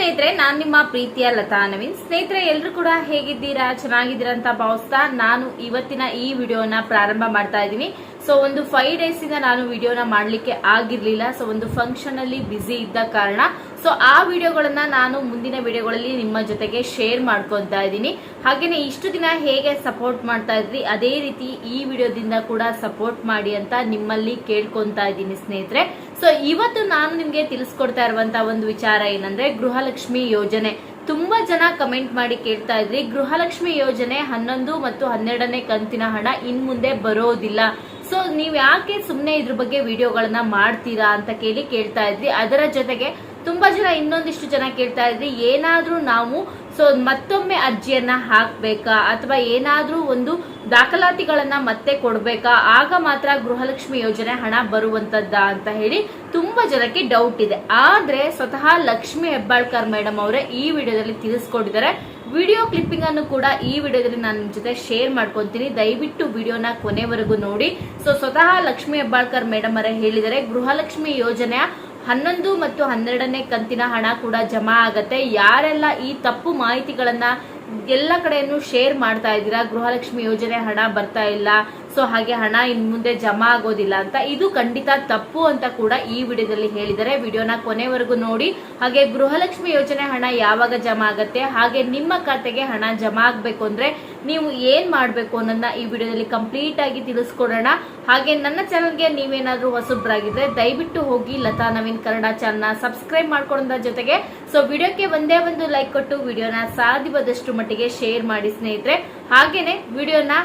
ಸ್ನೇಹಿತರೆ, ನಾನು ನಿಮ್ಮ ಪ್ರೀತಿಯ ಲತಾ ನವೀನ್. ಸ್ನೇಹಿತರೆ ಎಲ್ಲರೂ ಕೂಡ ಹೇಗಿದ್ದೀರಾ? ಚೆನ್ನಾಗಿದ್ದೀರಾ ಅಂತ ಭಾವಿಸ್ತಾ ನಾನು ಇವತ್ತಿನ ಈ ವಿಡಿಯೋನ ಪ್ರಾರಂಭ ಮಾಡ್ತಾ ಇದ್ದೀನಿ. ಸೊ ಒಂದು ಫೈವ್ ಡೇಸ್ ಇಂದ ನಾನು ವಿಡಿಯೋನ ಮಾಡ್ಲಿಕ್ಕೆ ಆಗಿರ್ಲಿಲ್ಲ. ಸೊ ಒಂದು ಫಂಕ್ಷನ್ ಅಲ್ಲಿ ಬ್ಯುಸಿ ಇದ್ದ ಕಾರಣ. ಸೊ ಆ ವಿಡಿಯೋಗಳನ್ನ ನಾನು ಮುಂದಿನ ವಿಡಿಯೋಗಳಲ್ಲಿ ನಿಮ್ಮ ಜೊತೆಗೆ ಶೇರ್ ಮಾಡ್ಕೊತಾ ಇದ್ದೀನಿ. ಹಾಗೇನೆ, ಇಷ್ಟು ದಿನ ಹೇಗೆ ಸಪೋರ್ಟ್ ಮಾಡ್ತಾ ಇದ್ರಿ, ಅದೇ ರೀತಿ ಈ ವಿಡಿಯೋದಿಂದ ಕೂಡ ಸಪೋರ್ಟ್ ಮಾಡಿ ಅಂತ ನಿಮ್ಮಲ್ಲಿ ಕೇಳ್ಕೊತಾ ಇದ್ದೀನಿ ಸ್ನೇಹಿತರೆ. ಸೊ ಇವತ್ತು ನಾನು ನಿಮ್ಗೆ ತಿಳಿಸ್ಕೊಡ್ತಾ ಇರುವಂತ ಒಂದು ವಿಚಾರ ಏನಂದ್ರೆ ಗೃಹಲಕ್ಷ್ಮಿ ಯೋಜನೆ. ತುಂಬಾ ಜನ ಕಮೆಂಟ್ ಮಾಡಿ ಕೇಳ್ತಾ ಇದ್ರಿ, ಗೃಹಲಕ್ಷ್ಮಿ ಯೋಜನೆ ಹನ್ನೊಂದು ಮತ್ತು ಹನ್ನೆರಡನೇ ಕಂತಿನ ಹಣ ಇನ್ ಮುಂದೆ ಬರೋದಿಲ್ಲ. ಸೊ ನೀವ್ ಯಾಕೆ ಸುಮ್ನೆ ಇದ್ರ ಬಗ್ಗೆ ವಿಡಿಯೋಗಳನ್ನ ಮಾಡ್ತೀರಾ ಅಂತ ಕೇಳಿ ಕೇಳ್ತಾ ಇದ್ರಿ. ಅದರ ಜೊತೆಗೆ ತುಂಬಾ ಜನ ಇನ್ನೊಂದಿಷ್ಟು ಜನ ಕೇಳ್ತಾ ಇದ್ರಿ, ಏನಾದ್ರೂ ನಾವು ಸೊ ಮತ್ತೊಮ್ಮೆ ಅರ್ಜಿಯನ್ನ ಹಾಕ್ಬೇಕಾ ಅಥವಾ ಏನಾದ್ರೂ ಒಂದು ದಾಖಲಾತಿಗಳನ್ನ ಮತ್ತೆ ಕೊಡ್ಬೇಕಾ? ಆಗ ಮಾತ್ರ ಗೃಹಲಕ್ಷ್ಮಿ ಯೋಜನೆ ಹಣ ಬರುವಂತದ್ದ ಅಂತ ಹೇಳಿ ತುಂಬಾ ಜನಕ್ಕೆ ಡೌಟ್ ಇದೆ. ಆದ್ರೆ ಸ್ವತಃ ಲಕ್ಷ್ಮಿ ಹೆಬ್ಬಾಳ್ಕರ್ ಮೇಡಮ್ ಅವರೇ ಈ ವಿಡಿಯೋದಲ್ಲಿ ತಿಳಿಸ್ಕೊಂಡಿದ್ದಾರೆ ವಿಡಿಯೋ ಕ್ಲಿಪ್ಪಿಂಗ್ ಅನ್ನು ಕೂಡ ಈ ವಿಡಿಯೋದಲ್ಲಿ ನಾನು ಜೊತೆ ಶೇರ್ ಮಾಡ್ಕೊಂತೀನಿ. ದಯವಿಟ್ಟು ವಿಡಿಯೋನ ಕೊನೆವರೆಗೂ ನೋಡಿ. ಸೊ ಸ್ವತಃ ಲಕ್ಷ್ಮಿ ಹೆಬ್ಬಾಳ್ಕರ್ ಮೇಡಮ್ ಅವರೇ ಹೇಳಿದರೆ ಗೃಹಲಕ್ಷ್ಮಿ ಯೋಜನೆಯ ಹನ್ನೊಂದು ಮತ್ತು ಹನ್ನೆರಡನೇ ಕಂತಿನ ಹಣ ಕೂಡ ಜಮಾ ಆಗತ್ತೆ. ಯಾರೆಲ್ಲ ಈ ತಪ್ಪು ಮಾಹಿತಿಗಳನ್ನ ಎಲ್ಲ ಕಡೆಯನ್ನು ಶೇರ್ ಮಾಡ್ತಾ ಇದ್ದೀರಾ? ಗೃಹಲಕ್ಷ್ಮಿ ಯೋಜನೆ ಹಣ ಬರ್ತಾ ಇಲ್ಲ. ಸೊ ಹಾಗೆ ಹಣ ಇನ್ ಮುಂದೆ ಜಮಾ ಆಗೋದಿಲ್ಲ ಅಂತ. ಇದು ಖಂಡಿತ ತಪ್ಪು ಅಂತ ಕೂಡ ಈ ವಿಡಿಯೋದಲ್ಲಿ ಹೇಳಿದರೆ ವಿಡಿಯೋನ ಕೊನೆವರೆಗೂ ನೋಡಿ. ಹಾಗೆ ಗೃಹಲಕ್ಷ್ಮಿ ಯೋಜನೆ ಹಣ ಯಾವಾಗ ಜಮಾ ಆಗತ್ತೆ? ಹಾಗೆ ನಿಮ್ಮ ಖಾತೆಗೆ ಹಣ ಜಮಾ ಆಗ್ಬೇಕು ಅಂದ್ರೆ ನೀವು ಏನ್ ಮಾಡ್ಬೇಕು ಅನ್ನೋದನ್ನ ಈ ವಿಡಿಯೋದಲ್ಲಿ ಕಂಪ್ಲೀಟ್ ಆಗಿ ತಿಳಿಸ್ಕೊಡೋಣ. ಹಾಗೆ ನನ್ನ ಚಾನಲ್ಗೆ ನೀವೇನಾದ್ರೂ ಹೊಸಬ್ರಾಗಿದ್ರೆ ದಯವಿಟ್ಟು ಹೋಗಿ ಲತಾ ನವೀನ್ ಕನ್ನಡ ಚಾನಲ್ನ ಸಬ್ಸ್ಕ್ರೈಬ್ ಮಾಡ್ಕೊಂಡ ಜೊತೆಗೆ ಸೊ ವಿಡಿಯೋಕ್ಕೆ ಒಂದೇ ಒಂದು ಲೈಕ್ ಕೊಟ್ಟು ವಿಡಿಯೋನ ಸಾಧ್ಯವಾದಷ್ಟು ಮಟ್ಟಿಗೆ ಶೇರ್ ಮಾಡಿ ಸ್ನೇಹಿತರೆ. ಹಾಗೇನೆ ವಿಡಿಯೋನ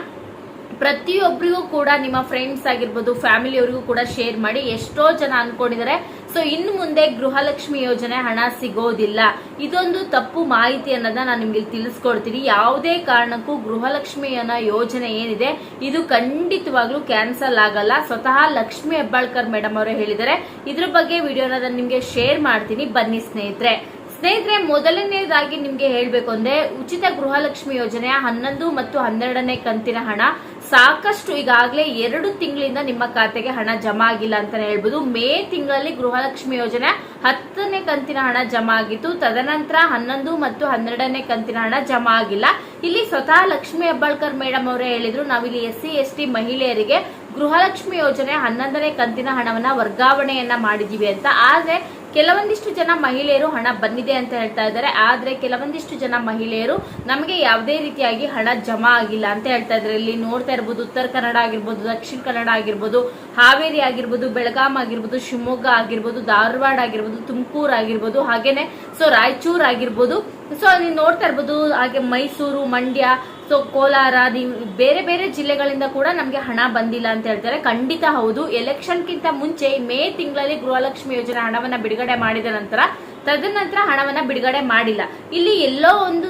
ಪ್ರತಿಯೊಬ್ಬರಿಗೂ ಕೂಡ ನಿಮ್ಮ ಫ್ರೆಂಡ್ಸ್ ಆಗಿರ್ಬೋದು ಫ್ಯಾಮಿಲಿಯವರಿಗೂ ಕೂಡ ಶೇರ್ ಮಾಡಿ ಎಷ್ಟೋ ಜನ ಅನ್ಕೊಂಡಿದ್ದಾರೆ ಸೊ ಇನ್ನು ಮುಂದೆ ಗೃಹಲಕ್ಷ್ಮಿ ಯೋಜನೆ ಹಣ ಸಿಗೋದಿಲ್ಲ. ಇದೊಂದು ತಪ್ಪು ಮಾಹಿತಿ ಅನ್ನೋದನ್ನ ನಾನು ನಿಮ್ಗೆ ತಿಳಿಸ್ಕೊಡ್ತೀನಿ. ಯಾವುದೇ ಕಾರಣಕ್ಕೂ ಗೃಹಲಕ್ಷ್ಮಿ ಅನ್ನೋ ಯೋಜನೆ ಏನಿದೆ, ಇದು ಖಂಡಿತವಾಗ್ಲೂ ಕ್ಯಾನ್ಸಲ್ ಆಗಲ್ಲ. ಸ್ವತಃ ಲಕ್ಷ್ಮಿ ಹೆಬ್ಬಾಳ್ಕರ್ ಮೇಡಮ್ ಅವರು ಹೇಳಿದ್ದಾರೆ ಇದ್ರ ಬಗ್ಗೆ ವಿಡಿಯೋನ ನಾನು ನಿಮ್ಗೆ ಶೇರ್ ಮಾಡ್ತೀನಿ. ಬನ್ನಿ ಸ್ನೇಹಿತರೆ. ಸ್ನೇಹಿತರೆ ಮೊದಲನೇದಾಗಿ ನಿಮಗೆ ಹೇಳಬೇಕು ಅಂದ್ರೆ ಉಚಿತ ಗೃಹಲಕ್ಷ್ಮಿ ಯೋಜನೆಯ ಹನ್ನೊಂದು ಮತ್ತು ಹನ್ನೆರಡನೇ ಕಂತಿನ ಹಣ. ಸಾಕಷ್ಟು ಈಗಾಗಲೇ ಎರಡು ತಿಂಗಳಿಂದ ನಿಮ್ಮ ಖಾತೆಗೆ ಹಣ ಜಮಾ ಆಗಿಲ್ಲ ಅಂತಾನೆ ಹೇಳ್ಬೋದು. ಮೇ ತಿಂಗಳಲ್ಲಿ ಗೃಹಲಕ್ಷ್ಮಿ ಯೋಜನೆ ಹತ್ತನೇ ಕಂತಿನ ಹಣ ಜಮಾ ಆಗಿತ್ತು. ತದನಂತರ ಹನ್ನೊಂದು ಮತ್ತು ಹನ್ನೆರಡನೇ ಕಂತಿನ ಹಣ ಜಮಾ ಆಗಿಲ್ಲ. ಇಲ್ಲಿ ಸ್ವತಃ ಲಕ್ಷ್ಮಿ ಹೆಬ್ಬಾಳ್ಕರ್ ಮೇಡಮ್ ಅವರೇ ಹೇಳಿದ್ರು, ನಾವಿಲ್ಲಿ ಎಸ್ ಸಿ ಎಸ್ ಟಿ ಮಹಿಳೆಯರಿಗೆ ಗೃಹಲಕ್ಷ್ಮಿ ಯೋಜನೆ ಹನ್ನೊಂದನೇ ಕಂತಿನ ಹಣವನ್ನ ವರ್ಗಾವಣೆಯನ್ನ ಮಾಡಿದೀವಿ ಅಂತ. ಆದ್ರೆ ಕೆಲವೊಂದಿಷ್ಟು ಜನ ಮಹಿಳೆಯರು ಹಣ ಬಂದಿದೆ ಅಂತ ಹೇಳ್ತಾ ಇದ್ದಾರೆ. ಆದ್ರೆ ಕೆಲವೊಂದಿಷ್ಟು ಜನ ಮಹಿಳೆಯರು ನಮಗೆ ಯಾವುದೇ ರೀತಿಯಾಗಿ ಹಣ ಜಮಾ ಆಗಿಲ್ಲ ಅಂತ ಹೇಳ್ತಾ ಇದ್ದಾರೆ. ಇಲ್ಲಿ ನೋಡ್ತಾ ಇರ್ಬೋದು, ಉತ್ತರ ಕನ್ನಡ ಆಗಿರ್ಬೋದು, ದಕ್ಷಿಣ ಕನ್ನಡ ಆಗಿರ್ಬೋದು ಹಾವೇರಿ ಆಗಿರ್ಬೋದು, ಬೆಳಗಾಂ ಆಗಿರ್ಬೋದು, ಶಿವಮೊಗ್ಗ ಆಗಿರ್ಬೋದು, ಧಾರವಾಡ ಆಗಿರ್ಬೋದು, ತುಮಕೂರು ಆಗಿರ್ಬೋದು, ಹಾಗೇನೆ ಸೊ ರಾಯಚೂರು ಆಗಿರ್ಬೋದು. ಸೊ ನೀವು ನೋಡ್ತಾ ಇರ್ಬೋದು, ಹಾಗೆ ಮೈಸೂರು, ಮಂಡ್ಯ ಸೊ ಕೋಲಾರ, ನೀವು ಬೇರೆ ಬೇರೆ ಜಿಲ್ಲೆಗಳಿಂದ ಕೂಡ ನಮಗೆ ಹಣ ಬಂದಿಲ್ಲ ಅಂತ ಹೇಳ್ತಾರೆ. ಖಂಡಿತ ಹೌದು. ಎಲೆಕ್ಷನ್ಗಿಂತ ಮುಂಚೆ ಮೇ ತಿಂಗಳಲ್ಲಿ ಗೃಹಲಕ್ಷ್ಮಿ ಯೋಜನೆ ಹಣವನ್ನ ಬಿಡುಗಡೆ ಮಾಡಿದ ನಂತರ ತದನಂತರ ಹಣವನ್ನ ಬಿಡುಗಡೆ ಮಾಡಿಲ್ಲ. ಇಲ್ಲಿ ಎಲ್ಲೋ ಒಂದು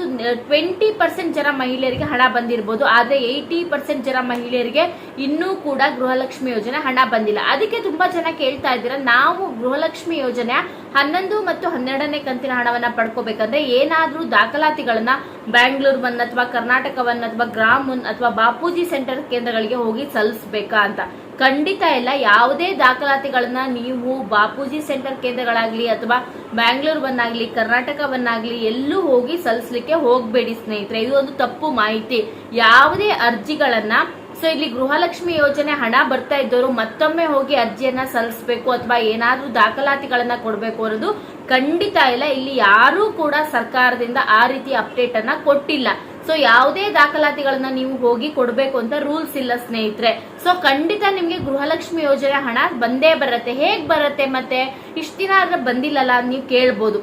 ಟ್ವೆಂಟಿ ಪರ್ಸೆಂಟ್ ಜನ ಮಹಿಳೆಯರಿಗೆ ಹಣ ಬಂದಿರಬಹುದು ಆದ್ರೆ ಏಯ್ಟಿ ಪರ್ಸೆಂಟ್ ಜನ ಮಹಿಳೆಯರಿಗೆ ಇನ್ನೂ ಕೂಡ ಗೃಹಲಕ್ಷ್ಮಿ ಯೋಜನೆ ಹಣ ಬಂದಿಲ್ಲ. ಅದಕ್ಕೆ ತುಂಬಾ ಜನ ಕೇಳ್ತಾ ಇದ್ದೀರಾ, ನಾವು ಗೃಹಲಕ್ಷ್ಮಿ ಯೋಜನೆ ಹನ್ನೊಂದು ಮತ್ತು ಹನ್ನೆರಡನೇ ಕಂತಿನ ಹಣವನ್ನ ಪಡ್ಕೋಬೇಕಂದ್ರೆ ಏನಾದ್ರೂ ದಾಖಲಾತಿಗಳನ್ನ ಬ್ಯಾಂಗ್ಳೂರ್ವನ್ನ ಅಥವಾ ಕರ್ನಾಟಕವನ್ನ ಅಥವಾ ಗ್ರಾಮನ್ ಅಥವಾ ಬಾಪೂಜಿ ಸೆಂಟರ್ ಕೇಂದ್ರಗಳಿಗೆ ಹೋಗಿ ಸಲ್ಲಿಸಬೇಕಾ ಅಂತ. ಖಂಡಿತ ಇಲ್ಲ ಯಾವುದೇ ದಾಖಲಾತಿಗಳನ್ನ ನೀವು ಬಾಪೂಜಿ ಸೆಂಟರ್ ಕೇಂದ್ರಗಳಾಗ್ಲಿ ಅಥವಾ ಬ್ಯಾಂಗ್ಳೂರ್ ಬಂದಾಗ್ಲಿ ಕರ್ನಾಟಕ ಬಂದಾಗ್ಲಿ ಎಲ್ಲೂ ಹೋಗಿ ಸಲ್ಲಿಸಲಿಕ್ಕೆ ಹೋಗ್ಬೇಡಿ ಸ್ನೇಹಿತರೆ. ಇದು ಒಂದು ತಪ್ಪು ಮಾಹಿತಿ. ಯಾವುದೇ ಅರ್ಜಿಗಳನ್ನ, ಸೊ ಇಲ್ಲಿ ಗೃಹಲಕ್ಷ್ಮಿ ಯೋಜನೆ ಹಣ ಬರ್ತಾ ಇದ್ದವರು ಮತ್ತೊಮ್ಮೆ ಹೋಗಿ ಅರ್ಜಿಯನ್ನ ಸಲ್ಲಿಸಬೇಕು ಅಥವಾ ಏನಾದ್ರೂ ದಾಖಲಾತಿಗಳನ್ನ ಕೊಡಬೇಕು ಅನ್ನೋದು ಖಂಡಿತ ಇಲ್ಲ. ಇಲ್ಲಿ ಯಾರೂ ಕೂಡ ಸರ್ಕಾರದಿಂದ ಆ ರೀತಿ ಅಪ್ಡೇಟ್ ಅನ್ನ ಕೊಟ್ಟಿಲ್ಲ. ಸೊ ಯಾವುದೇ ದಾಖಲಾತಿಗಳನ್ನ ನೀವು ಹೋಗಿ ಕೊಡಬೇಕು ಅಂತ ರೂಲ್ಸ್ ಇಲ್ಲ, ಸ್ನೇಹಿತರೆ. ಸೊ ಖಂಡಿತ ನಿಮ್ಗೆ ಗೃಹಲಕ್ಷ್ಮಿ ಯೋಜನೆ ಹಣ ಬಂದೇ ಬರುತ್ತೆ. ಹೇಗ್ ಬರುತ್ತೆ ಮತ್ತೆ? ಇಷ್ಟ ದಿನ ಆದ್ರೆ ಬಂದಿಲ್ಲಲ್ಲ ನೀವು ಕೇಳ್ಬೋದು.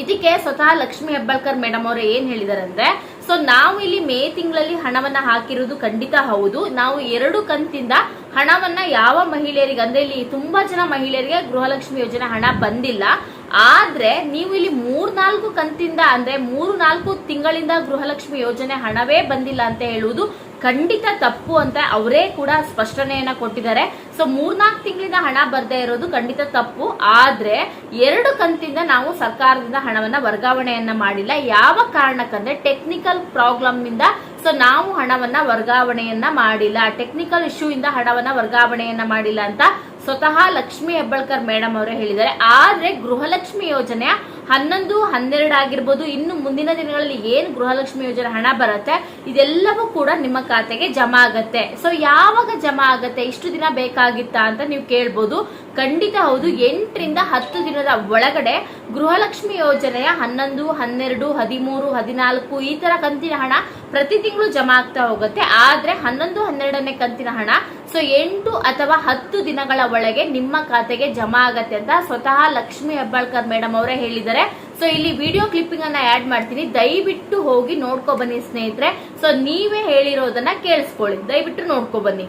ಇದಕ್ಕೆ ಸ್ವತಃ ಲಕ್ಷ್ಮಿ ಹೆಬ್ಬಾಳ್ಕರ್ ಮೇಡಮ್ ಅವರು ಏನ್ ಹೇಳಿದಾರೆ ಅಂದ್ರೆ ಸೊ ನಾವು ಇಲ್ಲಿ ಮೇ ತಿಂಗಳಲ್ಲಿ ಹಣವನ್ನ ಹಾಕಿರೋದು ಖಂಡಿತ ಹೌದು. ನಾವು ಎರಡು ಕಂತಿಂದ ಹಣವನ್ನ ಯಾವ ಮಹಿಳೆಯರಿಗೆ, ಅಂದ್ರೆ ಇಲ್ಲಿ ತುಂಬಾ ಜನ ಮಹಿಳೆಯರಿಗೆ ಗೃಹಲಕ್ಷ್ಮಿ ಯೋಜನೆ ಹಣ ಬಂದಿಲ್ಲ. ಆದ್ರೆ ನೀವು ಇಲ್ಲಿ ಮೂರ್ನಾಲ್ಕು ಕಂತಿಂದ ಅಂದ್ರೆ ಮೂರು ನಾಲ್ಕು ತಿಂಗಳಿಂದ ಗೃಹಲಕ್ಷ್ಮಿ ಯೋಜನೆ ಹಣವೇ ಬಂದಿಲ್ಲ ಅಂತ ಹೇಳುವುದು ಖಂಡಿತ ತಪ್ಪು ಅಂತ ಅವರೇ ಕೂಡ ಸ್ಪಷ್ಟನೆಯನ್ನ ಕೊಟ್ಟಿದ್ದಾರೆ. ಸೊ ಮೂರ್ನಾಲ್ಕು ತಿಂಗಳಿಂದ ಹಣ ಬರ್ದೇ ಇರೋದು ಖಂಡಿತ ತಪ್ಪು. ಆದ್ರೆ ಎರಡು ಕಂತಿಂದ ನಾವು ಸರ್ಕಾರದಿಂದ ಹಣವನ್ನ ವರ್ಗಾವಣೆಯನ್ನ ಮಾಡಿಲ್ಲ. ಯಾವ ಕಾರಣಕ್ಕಂದ್ರೆ ಟೆಕ್ನಿಕಲ್ ಪ್ರಾಬ್ಲಮ್ ಇಂದ ಸೊ ನಾವು ಹಣವನ್ನ ವರ್ಗಾವಣೆಯನ್ನ ಮಾಡಿಲ್ಲ. ಟೆಕ್ನಿಕಲ್ ಇಶ್ಯೂ ಇಂದ ಹಣವನ್ನ ವರ್ಗಾವಣೆಯನ್ನ ಮಾಡಿಲ್ಲ ಅಂತ ಸ್ವತಃ ಲಕ್ಷ್ಮಿ ಹೆಬ್ಬಳ್ಕರ್ ಮೇಡಮ್ ಅವರು ಹೇಳಿದ್ದಾರೆ. ಆದ್ರೆ ಗೃಹಲಕ್ಷ್ಮಿ ಯೋಜನೆಯ ಹನ್ನೊಂದು, ಹನ್ನೆರಡು ಆಗಿರ್ಬೋದು, ಇನ್ನು ಮುಂದಿನ ದಿನಗಳಲ್ಲಿ ಏನ್ ಗೃಹಲಕ್ಷ್ಮಿ ಯೋಜನೆ ಹಣ ಬರುತ್ತೆ, ಇದೆಲ್ಲವೂ ಕೂಡ ನಿಮ್ಮ ಖಾತೆಗೆ ಜಮಾ ಆಗತ್ತೆ. ಸೊ ಯಾವಾಗ ಜಮಾ ಆಗತ್ತೆ, ಇಷ್ಟು ದಿನ ಬೇಕಾಗಿತ್ತಾ ಅಂತ ನೀವು ಕೇಳ್ಬೋದು. ಖಂಡಿತ ಹೌದು. ಎಂಟರಿಂದ ಹತ್ತು ದಿನದ ಒಳಗಡೆ ಗೃಹಲಕ್ಷ್ಮಿ ಯೋಜನೆಯ ಹನ್ನೊಂದು, ಹನ್ನೆರಡು, ಹದಿಮೂರು, ಹದಿನಾಲ್ಕು ಈ ತರ ಕಂತಿನ ಹಣ ಪ್ರತಿ ತಿಂಗಳು ಜಮಾ ಆಗ್ತಾ ಹೋಗುತ್ತೆ. ಆದ್ರೆ ಹನ್ನೊಂದು, ಹನ್ನೆರಡನೇ ಕಂತಿನ ಹಣ ಸೊ ಎಂಟು ಅಥವಾ ಹತ್ತು ದಿನಗಳ ಒಳಗೆ ನಿಮ್ಮ ಖಾತೆಗೆ ಜಮಾ ಆಗತ್ತೆ ಅಂತ ಸ್ವತಃ ಲಕ್ಷ್ಮಿ ಹೆಬ್ಬಾಳ್ಕರ್ ಮೇಡಮ್ ಅವರೇ ಹೇಳಿದ್ದಾರೆ. ಸೊ ಇಲ್ಲಿ ವಿಡಿಯೋ ಕ್ಲಿಪ್ಪಿಂಗ್ ಅನ್ನ ಆಡ್ ಮಾಡ್ತೀನಿ. ದಯವಿಟ್ಟು ಹೋಗಿ ನೋಡ್ಕೊ ಬನ್ನಿ ಸ್ನೇಹಿತರೆ. ಸೊ ನೀವೇ ಹೇಳಿರೋದನ್ನ ಕೇಳಿಸ್ಕೊಳ್ಳಿ. ದಯವಿಟ್ಟು ನೋಡ್ಕೊ ಬನ್ನಿ.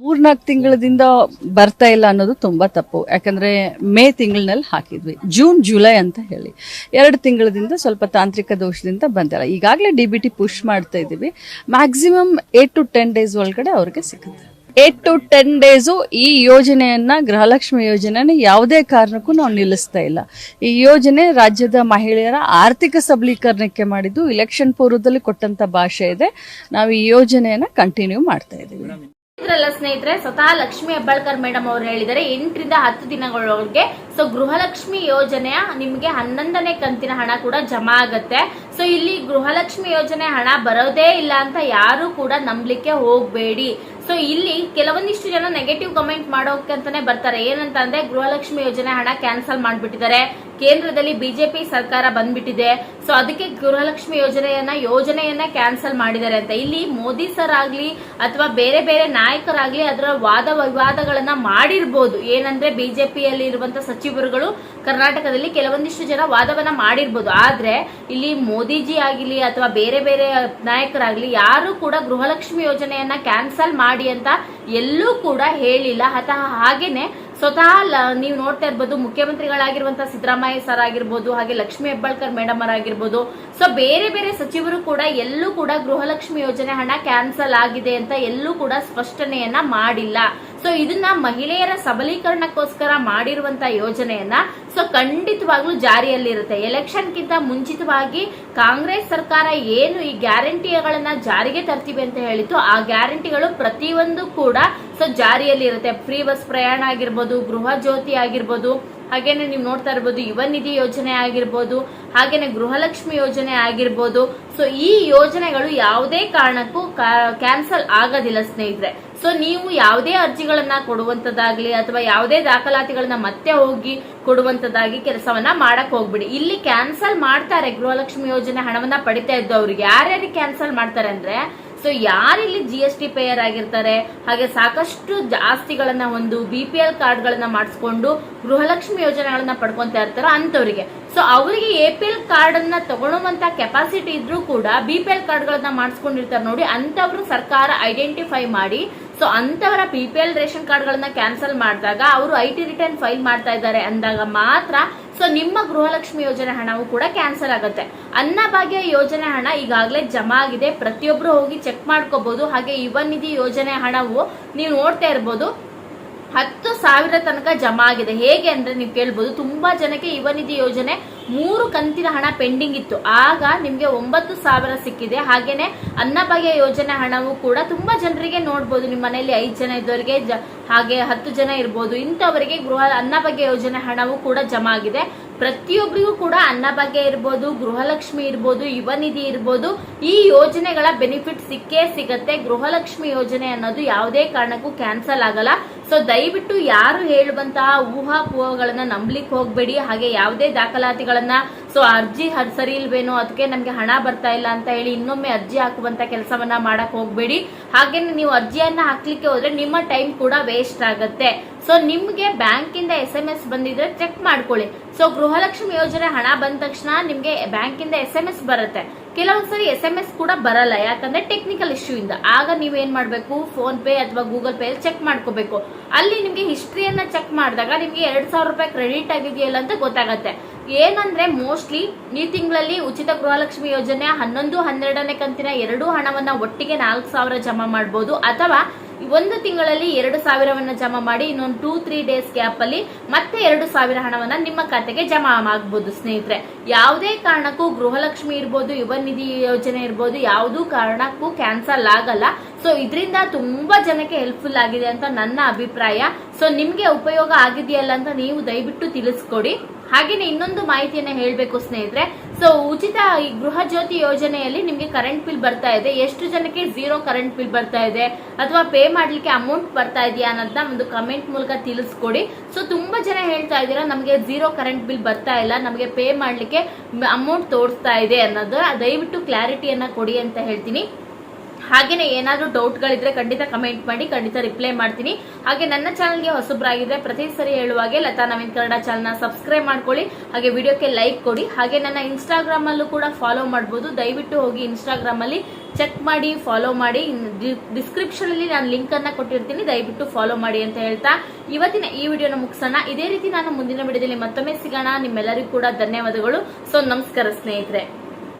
ಮೂರ್ನಾಲ್ಕು ತಿಂಗಳದಿಂದ ಬರ್ತಾ ಇಲ್ಲ ಅನ್ನೋದು ತುಂಬಾ ತಪ್ಪು. ಯಾಕಂದ್ರೆ ಮೇ ತಿಂಗಳಿನಲ್ಲಿ ಹಾಕಿದ್ವಿ. ಜೂನ್, ಜುಲೈ ಅಂತ ಹೇಳಿ. ಎರಡು ತಿಂಗಳದಿಂದ ಸ್ವಲ್ಪ ತಾಂತ್ರಿಕ ದೋಷದಿಂದ ಬಂದಿಲ್ಲ. ಈಗಾಗಲೇ ಡಿ ಬಿ ಟಿ ಪುಷ್ ಮಾಡ್ತಾ ಇದ್ದೀವಿ. Maximum eight to ten days ಒಳಗಡೆ ಅವ್ರಿಗೆ ಸಿಗುತ್ತೆ. ಏಟ್ ಟು ಟೆನ್ ಡೇಸು ಈ ಯೋಜನೆಯನ್ನ, ಗೃಹಲಕ್ಷ್ಮಿ ಯೋಜನೆನ ಯಾವುದೇ ಕಾರಣಕ್ಕೂ ನಾವು ನಿಲ್ಲಿಸ್ತಾ ಇಲ್ಲ. ಈ ಯೋಜನೆ ರಾಜ್ಯದ ಮಹಿಳೆಯರ ಆರ್ಥಿಕ ಸಬಲೀಕರಣಕ್ಕೆ ಮಾಡಿದ್ದು ಇಲೆಕ್ಷನ್ ಪೂರ್ವದಲ್ಲಿ ಕೊಟ್ಟಂತ ಭಾಷೆ ಇದೆ. ನಾವು ಈ ಯೋಜನೆಯನ್ನ ಕಂಟಿನ್ಯೂ ಮಾಡ್ತಾ ಇದ್ದೀವಿ. ಇದ್ರಲ್ಲ ಸ್ನೇಹಿತರೆ, ಸ್ವತಃ ಲಕ್ಷ್ಮಿ ಹೆಬ್ಬಾಳ್ಕರ್ ಮೇಡಮ್ ಅವರು ಹೇಳಿದ್ದಾರೆ, ಎಂಟರಿಂದ ಹತ್ತು ದಿನಗಳೊಳಗೆ. ಸೊ ಗೃಹಲಕ್ಷ್ಮಿ ಯೋಜನೆಯ ನಿಮಗೆ ಹನ್ನೊಂದನೇ ಕಂತಿನ ಹಣ ಕೂಡ ಜಮಾ ಆಗತ್ತೆ. ಸೊ ಇಲ್ಲಿ ಗೃಹಲಕ್ಷ್ಮಿ ಯೋಜನೆ ಹಣ ಬರೋದೇ ಇಲ್ಲ ಅಂತ ಯಾರು ಕೂಡ ನಂಬಲಿಕ್ಕೆ ಹೋಗ್ಬೇಡಿ. ಸೊ ಇಲ್ಲಿ ಕೆಲವೊಂದಿಷ್ಟು ಜನ ನೆಗೆಟಿವ್ ಕಮೆಂಟ್ ಮಾಡೋಕೆ ಅಂತಾನೆ ಬರ್ತಾರೆ. ಏನಂತ ಅಂದ್ರೆ ಗೃಹಲಕ್ಷ್ಮಿ ಯೋಜನೆ ಹಣ ಕ್ಯಾನ್ಸಲ್ ಮಾಡ್ಬಿಟ್ಟಿದ್ದಾರೆ. ಕೇಂದ್ರದಲ್ಲಿ ಬಿಜೆಪಿ ಸರ್ಕಾರ ಬಂದ್ಬಿಟ್ಟಿದೆ. ಸೊ ಅದಕ್ಕೆ ಗೃಹಲಕ್ಷ್ಮಿ ಯೋಜನೆಯನ್ನ ಯೋಜನೆಯನ್ನ ಕ್ಯಾನ್ಸಲ್ ಮಾಡಿದ್ದಾರೆ ಅಂತ. ಇಲ್ಲಿ ಮೋದಿ ಸರ್ ಆಗ್ಲಿ ಅಥವಾ ಬೇರೆ ಬೇರೆ ನಾಯಕರಾಗ್ಲಿ ಅದರ ವಾದ ವಿವಾದಗಳನ್ನ ಮಾಡಿರ್ಬೋದು. ಏನಂದ್ರೆ ಬಿಜೆಪಿಯಲ್ಲಿ ಇರುವಂತ ಸಚಿವರುಗಳು ಕರ್ನಾಟಕದಲ್ಲಿ ಕೆಲವೊಂದಿಷ್ಟು ಜನ ವಾದವನ್ನ ಮಾಡಿರ್ಬೋದು. ಆದ್ರೆ ಇಲ್ಲಿ ಮೋದಿಜಿ ಆಗಿರ್ಲಿ ಅಥವಾ ಬೇರೆ ಬೇರೆ ನಾಯಕರಾಗ್ಲಿ ಯಾರು ಕೂಡ ಗೃಹಲಕ್ಷ್ಮಿ ಯೋಜನೆಯನ್ನ ಕ್ಯಾನ್ಸಲ್ ಮಾಡಿ ಅಂತ ಎಲ್ಲೂ ಕೂಡ ಹೇಳಿಲ್ಲ. ಅಥವಾ ಹಾಗೇನೆ ಸ್ವತಃ ನೀವು ನೋಡ್ತಾ ಇರ್ಬೋದು ಮುಖ್ಯಮಂತ್ರಿಗಳಾಗಿರುವಂತಹ ಸಿದ್ದರಾಮಯ್ಯ ಸರ್ ಆಗಿರ್ಬೋದು, ಹಾಗೆ ಲಕ್ಷ್ಮಿ ಹೆಬ್ಬಾಳ್ಕರ್ ಮೇಡಮ್ ಅವರಾಗಿರ್ಬೋದು ಸೊ ಬೇರೆ ಬೇರೆ ಸಚಿವರು ಕೂಡ ಎಲ್ಲೂ ಕೂಡ ಗೃಹಲಕ್ಷ್ಮಿ ಯೋಜನೆ ಹಣ ಕ್ಯಾನ್ಸಲ್ ಆಗಿದೆ ಅಂತ ಎಲ್ಲೂ ಕೂಡ ಸ್ಪಷ್ಟನೆಯನ್ನ ಮಾಡಿಲ್ಲ. ಸೊ ಇದನ್ನ ಮಹಿಳೆಯರ ಸಬಲೀಕರಣಕ್ಕೋಸ್ಕರ ಮಾಡಿರುವಂತ ಯೋಜನೆಯನ್ನ ಸೊ ಖಂಡಿತವಾಗ್ಲೂ ಜಾರಿಯಲ್ಲಿರುತ್ತೆ. ಎಲೆಕ್ಷನ್ಗಿಂತ ಮುಂಚಿತವಾಗಿ ಕಾಂಗ್ರೆಸ್ ಸರ್ಕಾರ ಏನು ಈ ಗ್ಯಾರಂಟಿಗಳನ್ನ ಜಾರಿಗೆ ತರ್ತೀವಿ ಅಂತ ಹೇಳಿತ್ತು, ಆ ಗ್ಯಾರಂಟಿಗಳು ಪ್ರತಿಯೊಂದು ಕೂಡ ಸೊ ಜಾರಿಯಲ್ಲಿರುತ್ತೆ. ಫ್ರೀ ಬಸ್ ಪ್ರಯಾಣ ಆಗಿರ್ಬೋದು, ಗೃಹ ಜ್ಯೋತಿ ಆಗಿರ್ಬೋದು, ಹಾಗೇನೆ ನೀವು ನೋಡ್ತಾ ಇರ್ಬೋದು, ಯುವ ನಿಧಿ ಯೋಜನೆ ಆಗಿರ್ಬೋದು, ಹಾಗೇನೆ ಗೃಹಲಕ್ಷ್ಮಿ ಯೋಜನೆ ಆಗಿರ್ಬೋದು. ಸೊ ಈ ಯೋಜನೆಗಳು ಯಾವುದೇ ಕಾರಣಕ್ಕೂ ಕ್ಯಾನ್ಸಲ್ ಆಗೋದಿಲ್ಲ ಸ್ನೇಹಿತರೆ. ಸೊ ನೀವು ಯಾವುದೇ ಅರ್ಜಿಗಳನ್ನ ಕೊಡುವಂತದ್ದಾಗ್ಲಿ ಅಥವಾ ಯಾವುದೇ ದಾಖಲಾತಿಗಳನ್ನ ಮತ್ತೆ ಹೋಗಿ ಕೊಡುವಂತದ್ದಾಗಿ ಕೆಲಸವನ್ನ ಮಾಡಕ್ ಹೋಗ್ಬಿಡಿ. ಇಲ್ಲಿ ಕ್ಯಾನ್ಸಲ್ ಮಾಡ್ತಾರೆ ಗೃಹಲಕ್ಷ್ಮಿ ಯೋಜನೆ ಹಣವನ್ನ ಪಡಿತಾ ಇದ್ದವ್ರಿಗೆ ಯಾರ್ಯಾರಿಗೆ ಕ್ಯಾನ್ಸಲ್ ಮಾಡ್ತಾರೆ ಅಂದ್ರೆ ಸೊ ಯಾರಿಲ್ಲಿ ಜಿ ಎಸ್ ಟಿ ಪೇಯರ್ ಆಗಿರ್ತಾರೆ, ಹಾಗೆ ಸಾಕಷ್ಟು ಆಸ್ತಿಗಳನ್ನ ಒಂದು ಬಿ ಪಿ ಎಲ್ ಕಾರ್ಡ್ಗಳನ್ನ ಮಾಡಿಸ್ಕೊಂಡು ಗೃಹಲಕ್ಷ್ಮಿ ಯೋಜನೆಗಳನ್ನ ಪಡ್ಕೊಂತ ಇರ್ತಾರೋ ಅಂತವರಿಗೆ ಸೊ ಅವರಿಗೆ ಎ ಪಿ ಎಲ್ ಕಾರ್ಡ್ ಅನ್ನ ತಗೊಳ್ಳುವಂತ ಕೆಪಾಸಿಟಿ ಇದ್ರೂ ಕೂಡ ಬಿ ಪಿ ಎಲ್ ಕಾರ್ಡ್ಗಳನ್ನ ಮಾಡಿಸ್ಕೊಂಡಿರ್ತಾರೆ ನೋಡಿ ಅಂತವ್ರು ಸರ್ಕಾರ ಐಡೆಂಟಿಫೈ ಮಾಡಿ ಸೊ ಅಂತವರ ಪಿ ಪಿ ಎಲ್ ರೇಷನ್ ಕಾರ್ಡ್ಗಳನ್ನ ಕ್ಯಾನ್ಸಲ್ ಮಾಡಿದಾಗ ಅವರು ಐ ಟಿ ರಿಟರ್ನ್ ಫೈಲ್ ಮಾಡ್ತಾ ಇದ್ದಾರೆ ಅಂದಾಗ ಮಾತ್ರ ಸೊ ನಿಮ್ಮ ಗೃಹಲಕ್ಷ್ಮಿ ಯೋಜನೆ ಹಣವು ಕೂಡ ಕ್ಯಾನ್ಸಲ್ ಆಗುತ್ತೆ. ಅನ್ನಭಾಗ್ಯ ಯೋಜನೆ ಹಣ ಈಗಾಗಲೇ ಜಮಾ ಆಗಿದೆ. ಪ್ರತಿಯೊಬ್ರು ಹೋಗಿ ಚೆಕ್ ಮಾಡ್ಕೋಬಹುದು ಹಾಗೆ ಯುವ ನಿಧಿ ಯೋಜನೆ ಹಣವು ನೀವು ನೋಡ್ತಾ ಇರ್ಬೋದು. ಹತ್ತು ಸಾವಿರ ತನಕ ಜಮಾ ಆಗಿದೆ. ಹೇಗೆ ಅಂದ್ರೆ ನೀವು ಕೇಳ್ಬೋದು, ತುಂಬಾ ಜನಕ್ಕೆ ಯುವ ನಿಧಿ ಯೋಜನೆ ಮೂರು ಕಂತಿನ ಹಣ ಪೆಂಡಿಂಗ್ ಇತ್ತು. ಆಗ ನಿಮ್ಗೆ ಒಂಬತ್ತು ಸಾವಿರ ಸಿಕ್ಕಿದೆ. ಹಾಗೇನೆ ಅನ್ನಭಾಗ್ಯ ಯೋಜನೆ ಹಣವು ಕೂಡ ತುಂಬಾ ಜನರಿಗೆ ನೋಡ್ಬೋದು. ನಿಮ್ಮ ಮನೆಯಲ್ಲಿ ಐದು ಜನ ಇದ್ದವರಿಗೆ ಹಾಗೆ ಹತ್ತು ಜನ ಇರ್ಬೋದು. ಇಂಥವರಿಗೆ ಗೃಹ ಅನ್ನಭಾಗ್ಯ ಯೋಜನೆ ಹಣವು ಕೂಡ ಜಮಾ ಆಗಿದೆ. ಪ್ರತಿಯೊಬ್ಬರಿಗೂ ಕೂಡ ಅನ್ನಭಾಗ್ಯ ಇರ್ಬೋದು, ಗೃಹಲಕ್ಷ್ಮಿ ಇರ್ಬೋದು ಯುವನಿಧಿ ಇರ್ಬೋದು, ಈ ಯೋಜನೆಗಳ ಬೆನಿಫಿಟ್ ಸಿಕ್ಕೇ ಸಿಗತ್ತೆ. ಗೃಹಲಕ್ಷ್ಮಿ ಯೋಜನೆ ಅನ್ನೋದು ಯಾವುದೇ ಕಾರಣಕ್ಕೂ ಕ್ಯಾನ್ಸಲ್ ಆಗಲ್ಲ. ಸೊ ದಯವಿಟ್ಟು ಯಾರು ಹೇಳುವಂತಹ ಊಹಾಪೋಹಗಳನ್ನ ನಂಬಲಿಕ್ಕೆ ಹೋಗ್ಬೇಡಿ. ಹಾಗೆ ಯಾವುದೇ ದಾಖಲಾತಿಗಳನ್ನ ಸೊ ಅರ್ಜಿ ಸರಿ ಇಲ್ವೇನೋ ಅದಕ್ಕೆ ನಮ್ಗೆ ಹಣ ಬರ್ತಾ ಇಲ್ಲ ಅಂತ ಹೇಳಿ ಇನ್ನೊಮ್ಮೆ ಅರ್ಜಿ ಹಾಕುವಂತ ಕೆಲಸವನ್ನ ಮಾಡಕ್ ಹೋಗ್ಬೇಡಿ. ಹಾಗೇನೆ ನೀವು ಅರ್ಜಿಯನ್ನ ಹಾಕ್ಲಿಕ್ಕೆ ಹೋದ್ರೆ ನಿಮ್ಮ ಟೈಮ್ ಕೂಡ ವೇಸ್ಟ್ ಆಗತ್ತೆ. ಸೊ ನಿಮ್ಗೆ ಬ್ಯಾಂಕಿಂದ ಎಸ್ ಎಂ ಎಸ್ ಬಂದಿದ್ರೆ ಚೆಕ್ ಮಾಡ್ಕೊಳ್ಳಿ. ಸೊ ಗೃಹಲಕ್ಷ್ಮಿ ಯೋಜನೆ ಹಣ ಬಂದ ತಕ್ಷಣ ನಿಮ್ಗೆ ಬ್ಯಾಂಕಿಂದ ಎಸ್ ಎಂ ಎಸ್ ಬರುತ್ತೆ. ಕೆಲವೊಂದ್ಸರಿ ಎಸ್ ಎಂ ಎಸ್ ಕೂಡ ಬರಲ್ಲ. ಯಾಕಂದ್ರೆ ಟೆಕ್ನಿಕಲ್ ಇಶ್ಯೂ ಇಂದ. ಆಗ ನೀವೇನ್ ಮಾಡ್ಬೇಕು? ಫೋನ್ ಪೇ ಅಥವಾ ಗೂಗಲ್ ಪೇ ಚೆಕ್ ಮಾಡ್ಕೋಬೇಕು. ಅಲ್ಲಿ ನಿಮ್ಗೆ ಹಿಸ್ಟ್ರಿಯನ್ನ ಚೆಕ್ ಮಾಡಿದಾಗ ನಿಮ್ಗೆ ಎರಡ್ ಸಾವಿರ ರೂಪಾಯಿ ಕ್ರೆಡಿಟ್ ಆಗಿದೆಯಲ್ಲ ಅಂತ ಗೊತ್ತಾಗತ್ತೆ. ಏನಂದ್ರೆ ಮೋಸ್ಟ್ಲಿ ಈ ತಿಂಗಳಲ್ಲಿ ಉಚಿತ ಗೃಹಲಕ್ಷ್ಮಿ ಯೋಜನೆ ಹನ್ನೊಂದು, ಹನ್ನೆರಡನೇ ಕಂತಿನ ಎರಡೂ ಹಣವನ್ನ ಒಟ್ಟಿಗೆ ನಾಲ್ಕು ಸಾವಿರ ಜಮಾ ಮಾಡಬಹುದು ಅಥವಾ ಒಂದು ತಿಂಗಳಲ್ಲಿ ಎರಡು ಸಾವಿರವನ್ನ ಜಮಾ ಮಾಡಿ, ಇನ್ನೊಂದು ಟೂ ತ್ರೀ ಡೇಸ್ ಗ್ಯಾಪ್ ಅಲ್ಲಿ ಮತ್ತೆ ಎರಡು ಸಾವಿರ ಹಣವನ್ನ ನಿಮ್ಮ ಖಾತೆಗೆ ಜಮಾ ಆಗ್ಬೋದು. ಸ್ನೇಹಿತರೆ, ಯಾವುದೇ ಕಾರಣಕ್ಕೂ ಗೃಹಲಕ್ಷ್ಮಿ ಇರ್ಬೋದು, ಯುವ ನಿಧಿ ಯೋಜನೆ ಇರ್ಬೋದು, ಯಾವುದೂ ಕಾರಣಕ್ಕೂ ಕ್ಯಾನ್ಸಲ್ ಆಗಲ್ಲ. ಸೊ ಇದರಿಂದ ತುಂಬಾ ಜನಕ್ಕೆ ಹೆಲ್ಪ್ಫುಲ್ ಆಗಿದೆ ಅಂತ ನನ್ನ ಅಭಿಪ್ರಾಯ. ಸೊ ನಿಮ್ಗೆ ಉಪಯೋಗ ಆಗಿದೆಯಲ್ಲ ಅಂತ ನೀವು ದಯವಿಟ್ಟು ತಿಳಿಸ್ಕೊಡಿ. ಹಾಗೇನೆ ಇನ್ನೊಂದು ಮಾಹಿತಿಯನ್ನ ಹೇಳಬೇಕು ಸ್ನೇಹಿತರೆ. ಸೊ ಉಚಿತ ಈ ಗೃಹ ಜ್ಯೋತಿ ಯೋಜನೆಯಲ್ಲಿ ನಿಮಗೆ ಕರೆಂಟ್ ಬಿಲ್ ಬರ್ತಾ ಇದೆ. ಎಷ್ಟು ಜನಕ್ಕೆ ಝೀರೋ ಕರೆಂಟ್ ಬಿಲ್ ಬರ್ತಾ ಇದೆ? ಅಥವಾ ಪೇ ಮಾಡ್ಲಿಕ್ಕೆ ಅಮೌಂಟ್ ಬರ್ತಾ ಇದೆಯಾ ಅನ್ನೋದನ್ನ ಒಂದು ಕಮೆಂಟ್ ಮೂಲಕ ತಿಳಿಸ್ಕೊಡಿ. ಸೊ ತುಂಬಾ ಜನ ಹೇಳ್ತಾ ಇದ್ದೀರಾ, ನಮಗೆ ಝೀರೋ ಕರೆಂಟ್ ಬಿಲ್ ಬರ್ತಾ ಇಲ್ಲ, ನಮಗೆ ಪೇ ಮಾಡ್ಲಿಕ್ಕೆ ಅಮೌಂಟ್ ತೋರಿಸ್ತಾ ಇದೆ ಅನ್ನೋದು. ದಯವಿಟ್ಟು ಕ್ಲಾರಿಟಿಯನ್ನ ಕೊಡಿ ಅಂತ ಹೇಳ್ತೀನಿ. ಹಾಗೇನೆ ಏನಾದರೂ ಡೌಟ್ಗಳಿದ್ರೆ ಖಂಡಿತ ಕಮೆಂಟ್ ಮಾಡಿ, ಖಂಡಿತ ರಿಪ್ಲೈ ಮಾಡ್ತೀನಿ. ಹಾಗೆ ನನ್ನ ಚಾನಲ್ಗೆ ಹೊಸಬ್ರಾಗಿದ್ರೆ ಪ್ರತಿ ಸರಿ ಹೇಳುವಾಗೆ ಲತಾ ನವೀನ್ ಕನ್ನಡ ಚಾನಲ್ನ ಸಬ್ಸ್ಕ್ರೈಬ್ ಮಾಡ್ಕೊಳ್ಳಿ, ಹಾಗೆ ವಿಡಿಯೋಕ್ಕೆ ಲೈಕ್ ಕೊಡಿ. ಹಾಗೆ ನನ್ನ ಇನ್ಸ್ಟಾಗ್ರಾಮಲ್ಲೂ ಕೂಡ ಫಾಲೋ ಮಾಡ್ಬೋದು. ದಯವಿಟ್ಟು ಹೋಗಿ ಇನ್ಸ್ಟಾಗ್ರಾಮಲ್ಲಿ ಚೆಕ್ ಮಾಡಿ ಫಾಲೋ ಮಾಡಿ. ಡಿಸ್ಕ್ರಿಪ್ಷನ್ ಅಲ್ಲಿ ನಾನು ಲಿಂಕ್ ಅನ್ನ ಕೊಟ್ಟಿರ್ತೀನಿ. ದಯವಿಟ್ಟು ಫಾಲೋ ಮಾಡಿ ಅಂತ ಹೇಳ್ತಾ ಇವತ್ತಿನ ಈ ವಿಡಿಯೋನ ಮುಗಿಸೋಣ. ಇದೇ ರೀತಿ ನಾನು ಮುಂದಿನ ವಿಡಿಯೋದಲ್ಲಿ ಮತ್ತೊಮ್ಮೆ ಸಿಗೋಣ. ನಿಮ್ಮೆಲ್ಲರಿಗೂ ಕೂಡ ಧನ್ಯವಾದಗಳು. ಸೊ ನಮಸ್ಕಾರ ಸ್ನೇಹಿತರೆ.